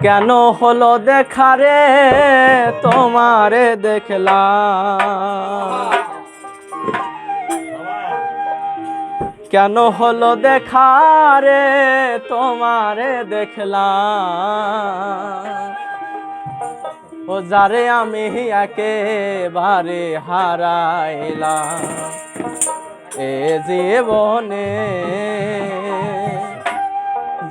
কেন হলো দেখা রে? তোমারে দেখলাম। কেন হলো দেখা রে? তোমারে দেখলাম। ও যারে আমি একেবারে হারাইলাম। এ জীবনে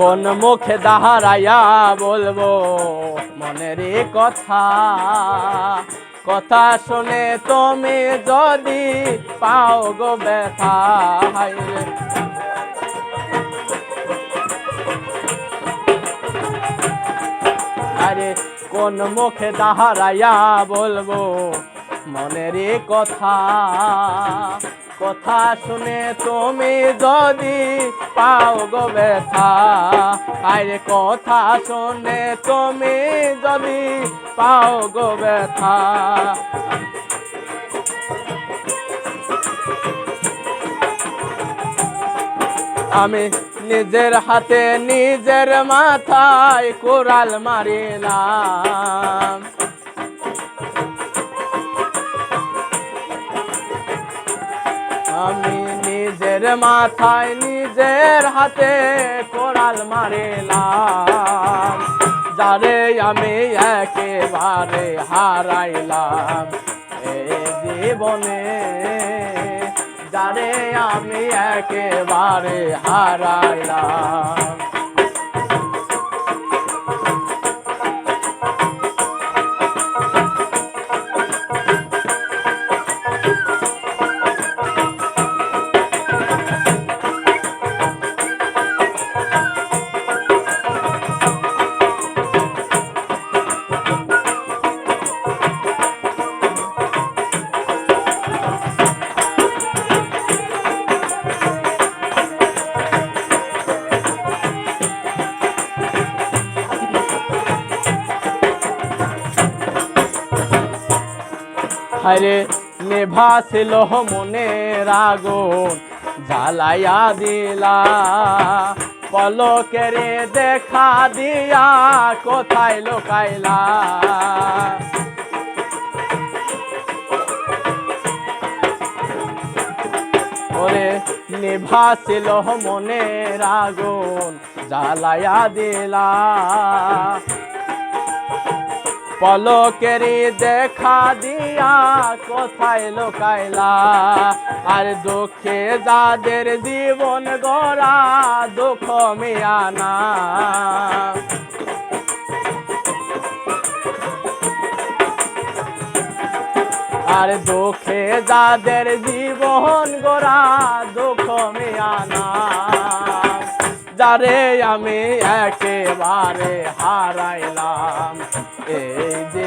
কোন মুখে দাহারাইয়া বলব? মনের কথা কথা শুনে তুমি যদি পাও গো ব্যথা আরে কোন মুখে দাহারাইয়া বলব? মনের কথা কথা শুনে তুমি যদি পাও গো ব্যথা, আরে কথা শুনে তুমি যদি পাও গো ব্যথা। আমি নিজের হাতে নিজের মাথায় কোরাল মারিলাম। নিজের মাথায় নিজের হাতে কোরাল মারিলাম। যারে আমি একেবারে হারাইলাম এই জীবনে। যারে আমি একেবারে হারাইলাম। হায়রে নেভাছিল মনের আগুন জ্বালাইয়া দিলা। পলকেরে দেখা দিয়া কোথায় লোকাইলা? ওরে নিভাছিল মনের আগুন জ্বালাইয়া দিলা। পলকেরি দেখা দিয়া কোথায় লোকাইলা? আর দুঃখে যাদের জীবন গড়া, দুঃখ মিয়ানা আর দুঃখে যাদের জীবন গোড়া, দুঃখ মিয়ানা যারে আমি একেবারে হারাইলাম এই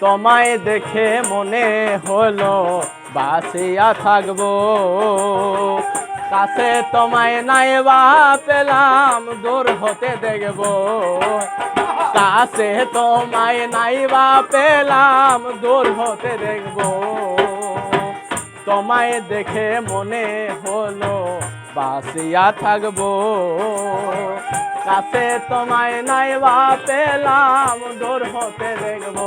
তোমায় দেখে মনে হলো, বাসিয়া থাকব। কাছে তোমায় নাইবা পেলাম, দূর হতে দেখব। কাছে তোমায় নাইবা পেলাম, দূর হতে দেখব। তোমায় দেখে মনে হলো, বাসিয়া থাকব। কাছে তোমায় নাইবা পেলাম দূর হতে দেখব।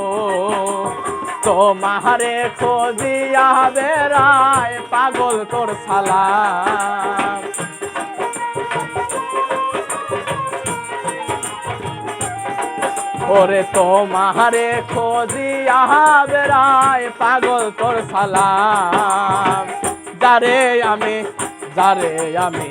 তোমারে খোঁজিয়া বেড়ায় পাগল তোর সালাম ওরে তোমারে খোঁজিয়া বেড়ায় পাগল তোর সালাম যারে আমি যারে আমি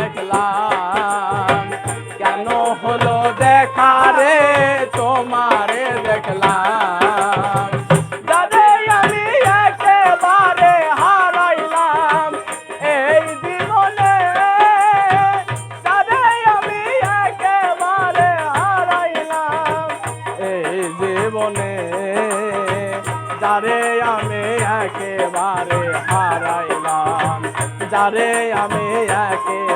যারে আমি একেবারে